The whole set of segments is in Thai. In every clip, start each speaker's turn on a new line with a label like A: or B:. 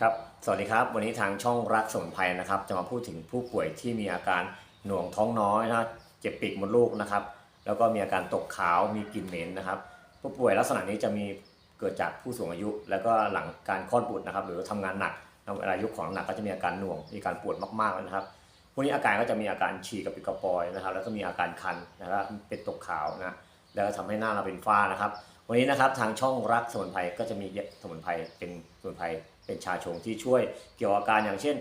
A: ครับ สวัสดีครับ วันนี้ทางช่องรักสมุนไพรนะครับ จะมาพูดถึงผู้ป่วยที่มีอาการหน่วงท้องน้อยนะเจ็บปีกมดลูกนะครับ แล้วก็มีอาการตกขาว มีกลิ่นเหม็นนะครับ ผู้ป่วยลักษณะนี้จะมีเกิดจากผู้สูงอายุ แล้วก็หลังการคลอดบุตรนะครับ หรือทำงานหนักเวลายุคของหนักก็จะมีอาการหน่วง มีอาการปวดมากๆนะครับ พวกนี้อาการก็จะมีอาการฉี่กับปิดกระปอยนะครับ แล้วก็มีอาการคันนะครับ เป็นตกขาวนะ แล้วก็ทำให้หน้าเราเป็นฝ้านะครับ วันนี้นะครับทางช่องรักสมุนไพรก็จะมีสมุนไพรเป็นสมุนไพรเป็นชาชงที่ช่วยเกี่ยวกับอาการอย่างเช่น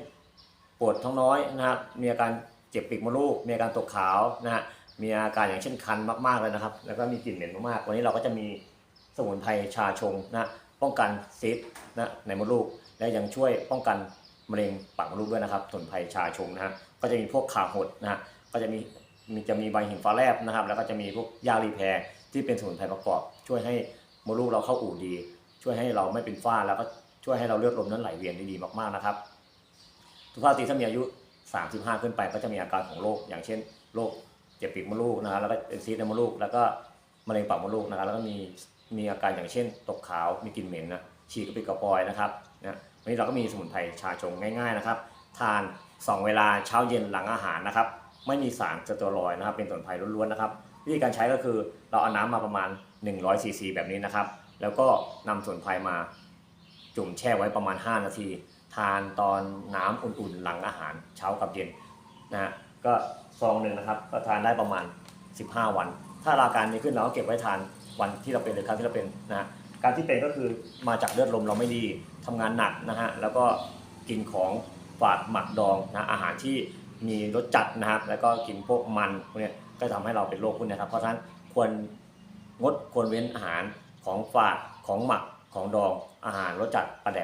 A: ปวดท้องน้อยนะครับมีอาการเจ็บปีกมดลูกมีอาการตกขาวนะฮะมีอาการอย่างเช่นคันมากๆเลยนะครับ แล้วก็มีกลิ่นเหม็นมากๆ วันนี้เราก็จะมีสมุนไพรชาชงนะป้องกันซีสนะในมดลูก และยังช่วยป้องกันมะเร็งปากมดลูกด้วยนะครับสมุนไพรชาชงนะฮะก็จะมีพวกขาหดนะฮะก็จะมีมีจะมีใบหินฟ้าแลบนะครับ แล้วก็จะมีพวกยารีแพร ที่เป็นสมุนไพรประกอบ ช่วยให้มดลูกเราเข้าอู่ดี ช่วยให้เราไม่เป็นฝ้าแล้วก็ช่วยให้เราเลือดลมนั้นไหลเวียนได้ดีมากๆนะครับ ทุกท่านที่ถ้ามีอายุ 35 ขึ้นไปก็จะมีอาการของโรคอย่างเช่นโรคเจ็บปีกมดลูกนะครับแล้วก็เป็นซีสในมดลูก แล้วก็มะเร็งปากมดลูกนะครับแล้วก็มีมีอาการอย่างเช่น ตกขาวมีกลิ่นเหม็นนะฉี่กระปิดกระปอยนะครับนะวันนี้เราก็มีสมุนไพรชาชงง่าย ๆนะครับ ทาน 2 เวลาเช้าเย็นหลังอาหารนะครับ ไม่มีสารสเตียรอยนะครับ เป็นสมุนไพรล้วนๆนะครับวิธีการใช้ก็คือเราเอาน้ำมาประมาณ100ซีซีแบบนี้นะครับ แล้วก็นำสมุนไพรมาจุ่มแช่ไว้ประมาณ 5 นาที ทานตอนน้ำอุ่นๆ หลังอาหารเช้ากับเย็นนะฮะก็ซองหนึ่งนะครับก็ทานได้ประมาณ 15 วัน ถ้าอาการดีขึ้นเราก็เก็บไว้ทานวันที่เราเป็นหรือครั้งที่เราเป็นนะฮะการที่เป็นก็คือมาจากเลือดลมเราไม่ดีทำงานหนักนะฮะแล้วก็กินของฝาดหมักดองนะอาหารที่ มีรสจัดนะครับ แล้วก็กินพวกมันพวกเนี้ยก็ทำให้เราเป็นโรคพวกนี้ครับ เพราะฉะนั้นควรงดควรเว้นอาหารของฝาดของหมักของดองอาหารรสจัดประแด